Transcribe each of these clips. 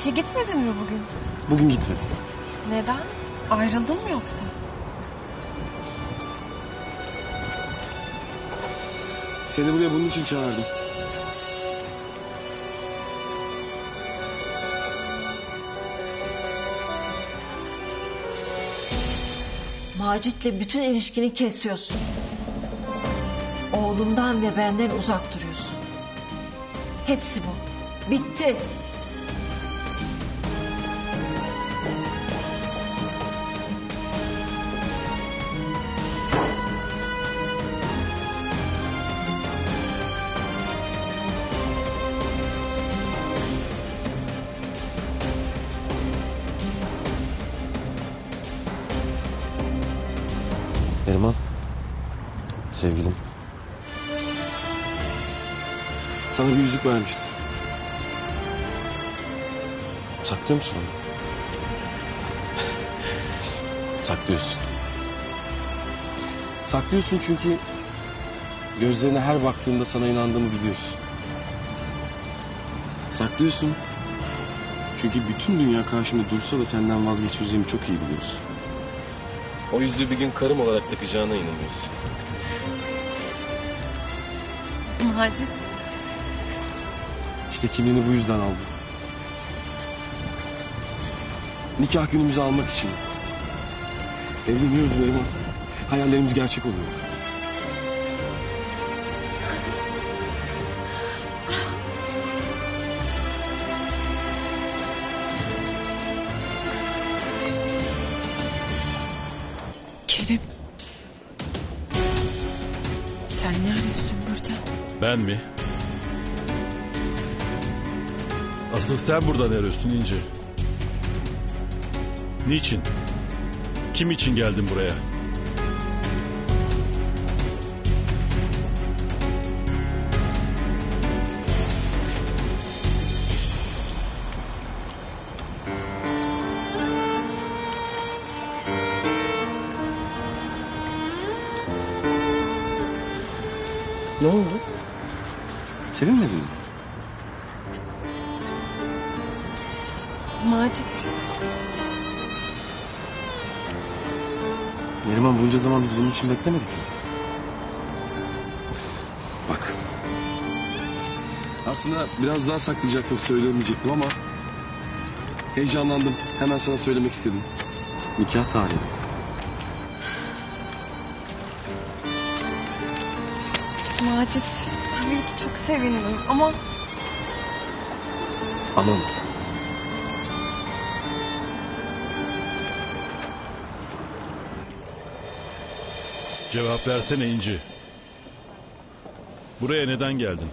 İşe gitmedin mi bugün? Bugün gitmedim. Neden? Ayrıldın mı yoksa? Seni buraya bunun için çağırdım. Macit'le bütün ilişkini kesiyorsun. Oğlumdan ve benden uzak duruyorsun. Hepsi bu. Bitti. Neriman. Sevgilim. Sana bir yüzük vermiştim. Saklıyor musun onu? Saklıyorsun. Saklıyorsun çünkü gözlerine her baktığımda sana inandığımı biliyorsun. Saklıyorsun çünkü bütün dünya karşımda dursa da senden vazgeçmeyeceğimi çok iyi biliyorsun. O yüzüğü bir gün karım olarak takacağına inanıyorsun. Macit. İşte kimliğini bu yüzden aldım. Nikah günümüzü almak için. Evleniyoruz Neriman. Hayallerimiz gerçek oluyor. Ben mi? Asıl sen burada ne arıyorsun İnci? Niçin? Kim için geldin buraya? Ne oldu? Sevinmedin mi? Macit. Neriman bunca zaman biz bunun için beklemedik mi? Bak. Aslında biraz daha saklayacaktım söyleyemeyecektim ama... Heyecanlandım. Hemen sana söylemek istedim. Nikah tarihimiz. Macit. Tabii ki çok sevindim ama Aman. Cevap versene İnci. Buraya neden geldin?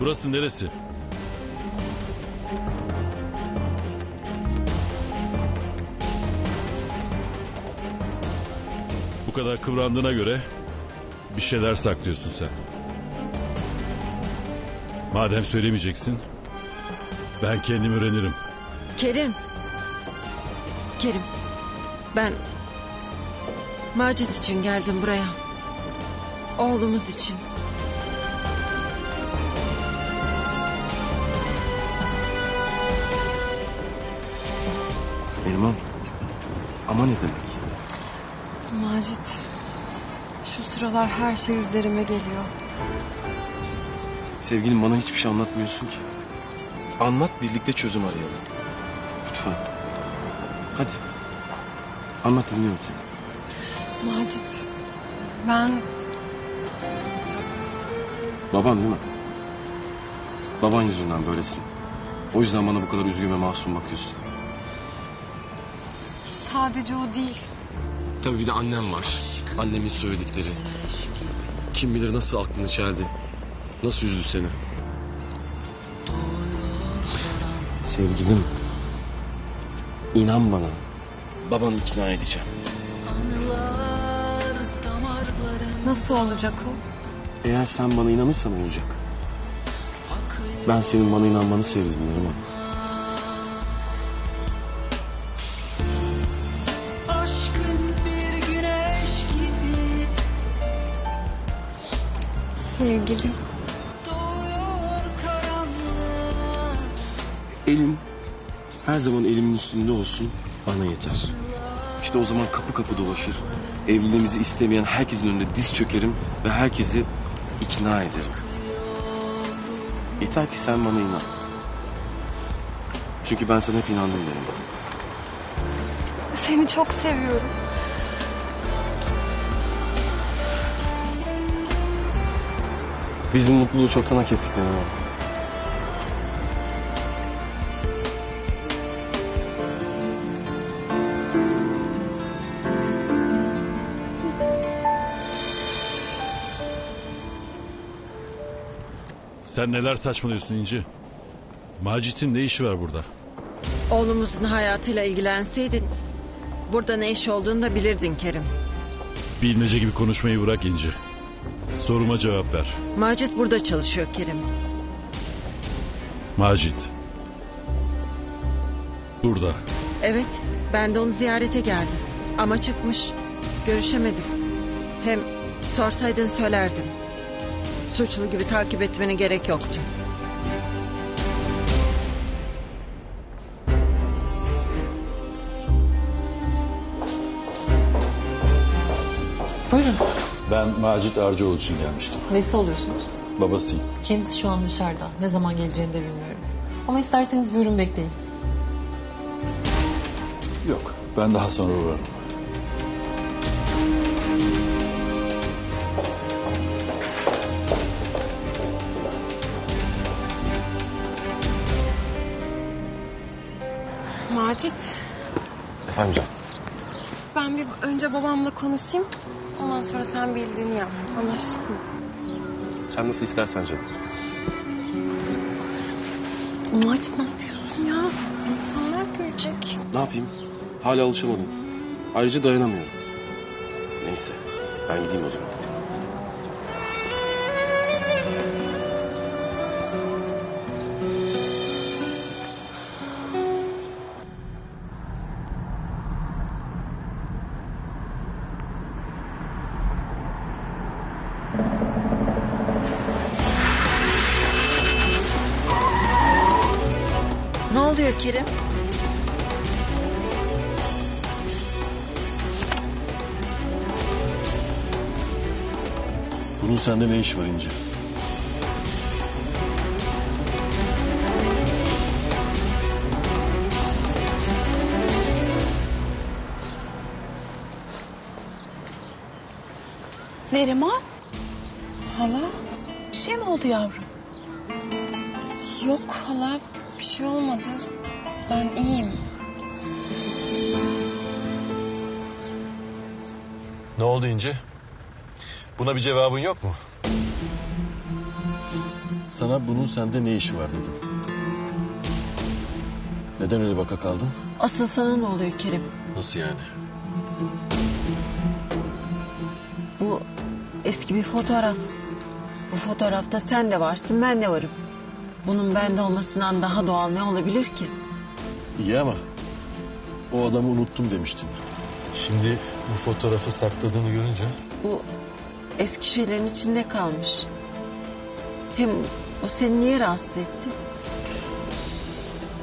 Burası neresi? Bu kadar kıvrandığına göre bir şeyler saklıyorsun sen. Madem söylemeyeceksin, ben kendim öğrenirim. Kerim. Kerim. Ben Macit için geldim buraya. Oğlumuz için. Neriman. Ama ne demek? Macit. Şu sıralar her şey üzerime geliyor. Sevgilim bana hiçbir şey anlatmıyorsun ki. Anlat birlikte çözüm arayalım. Lütfen. Hadi. Anlat dinliyorum seni. Macit. Ben Baban değil mi? Baban yüzünden böylesin. O yüzden bana bu kadar üzgün ve masum bakıyorsun. sadece o değil. Tabii bir de annem var. Annemin söyledikleri. Kim bilir nasıl aklını çeldi. Nasıl üzdü seni. Sevgilim. inan bana. Babanı ikna edeceğim. Nasıl olacak o? Eğer sen bana inanırsan olacak. Ben senin bana inanmanı sevdim Neriman. Aşkın bir güneş gibi Sevgilim. Elin her zaman elimin üstünde olsun bana yeter. İşte o zaman kapı kapı dolaşır. Evliliğimizi istemeyen herkesin önünde diz çökerim ve herkesi ikna ederim. Yeter ki sen bana inan. Çünkü ben sana hep inandım benim. Seni çok seviyorum. Biz bu mutluluğu çoktan hak ettik benim Sen neler saçmalıyorsun İnci? Macit'in ne işi var burada? Oğlumuzun hayatıyla ilgilenseydin burada ne iş olduğunu da bilirdin Kerim. Bilmece gibi konuşmayı bırak İnci. Soruma cevap ver. Macit burada çalışıyor Kerim. Macit. Burada. Evet ben de onu ziyarete geldim. Ama çıkmış. Görüşemedim. Hem sorsaydın söylerdim. Suçlu gibi takip etmene gerek yoktu. Buyurun. Ben Macit Arcıoğlu için gelmiştim. Nesi oluyorsunuz? Babasıyım. Kendisi şu an dışarıda. Ne zaman geleceğini de bilmiyorum. Ama isterseniz buyurun bekleyin. Yok, ben daha sonra uğrarım. Macit, Efendim canım. ben bir önce babamla konuşayım. Ondan sonra sen bildiğini yap. Anlaştık mı? Sen nasıl istersen canım. Macit ne yapıyorsun ya? İnsanlar görecek. Ne yapayım? Hala alışamadım. Ayrıca dayanamıyorum. Neyse ben gideyim o zaman. Oluyor Kerim? Bunun sende ne işi var İnci? Neriman Hala? bir şey mi oldu yavrum? Yok hala. Bir şey olmadı. Ben iyiyim. Ne oldu İnci? Buna bir cevabın yok mu? Sana bunun sende ne işi var dedim. Neden öyle baka kaldın? Asıl sana ne oluyor Kerim? Nasıl yani? Bu eski bir fotoğraf. Bu fotoğrafta sen de varsın ben de varım. Bunun bende olmasından daha doğal ne olabilir ki? İyi ama o adamı unuttum demiştin. Şimdi bu fotoğrafı sakladığını görünce Bu eski şeylerin içinde kalmış. Hem o seni niye rahatsız etti?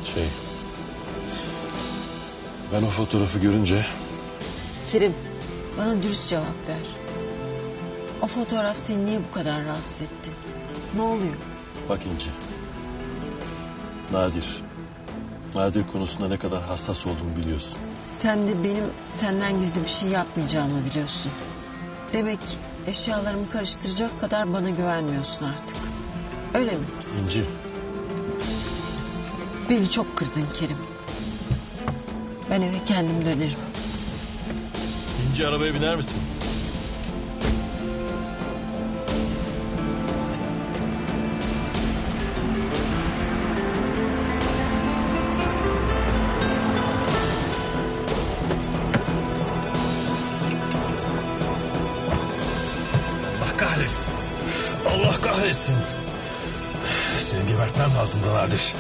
şey... Ben o fotoğrafı görünce Kerim bana dürüst cevap ver. O fotoğraf seni niye bu kadar rahatsız etti? Ne oluyor? Bak İnci. Nadir. Nadir konusunda ne kadar hassas olduğumu biliyorsun. Sen de benim senden gizli bir şey yapmayacağımı biliyorsun. Demek eşyalarımı karıştıracak kadar bana güvenmiyorsun artık. Öyle mi? İnci. Beni çok kırdın Kerim. Ben eve kendim dönerim. İnci arabaya biner misin? Lazımdı Nadir.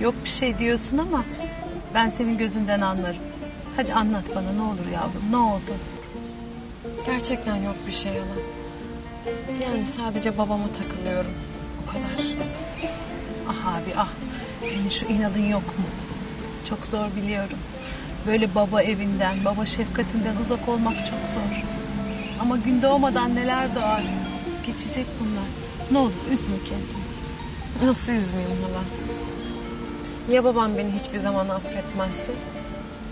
Yok bir şey diyorsun ama ben senin gözünden anlarım. Hadi anlat bana ne olur yavrum ne oldu? Gerçekten yok bir şey hala. Yani sadece babama takılıyorum. O kadar. Ah abi ah senin şu inadın yok mu? Çok zor biliyorum. Böyle baba evinden, baba şefkatinden uzak olmak çok zor. Ama gün doğmadan neler doğar. Geçecek bunlar. Ne olur üzme kendini. Nasıl üzmeyeyim hala? Ya babam beni hiçbir zaman affetmezse?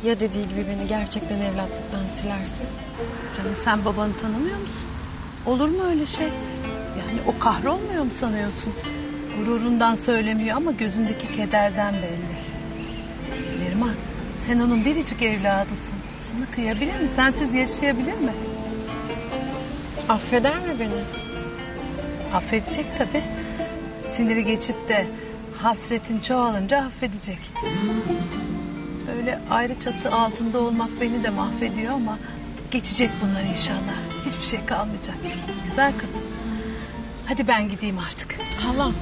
Ya dediği gibi beni gerçekten evlatlıktan silerse? Canım sen babanı tanımıyor musun? Olur mu öyle şey? Yani o kahrolmuyor mu sanıyorsun? Gururundan söylemiyor ama gözündeki kederden belli. Neriman sen onun biricik evladısın. Sana kıyabilir mi? Sensiz yaşayabilir mi? Affeder mi beni? Affedecek tabii. Siniri geçip de hasretin çoğalınca affedecek. Öyle ayrı çatı altında olmak beni de mahvediyor ama geçecek bunlar inşallah. Hiçbir şey kalmayacak. Güzel kızım. Hadi ben gideyim artık. Hala.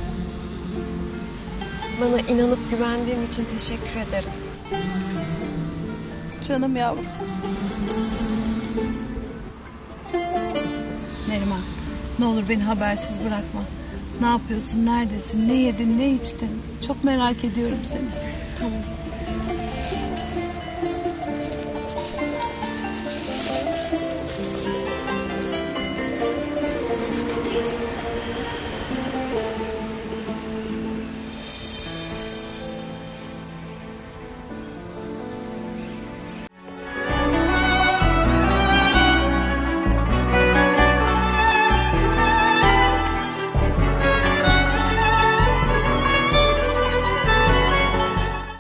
Bana inanıp güvendiğin için teşekkür ederim. Canım yavrum. Neriman ne olur beni habersiz bırakma. Ne yapıyorsun, neredesin, ne yedin, ne içtin? Çok merak ediyorum seni.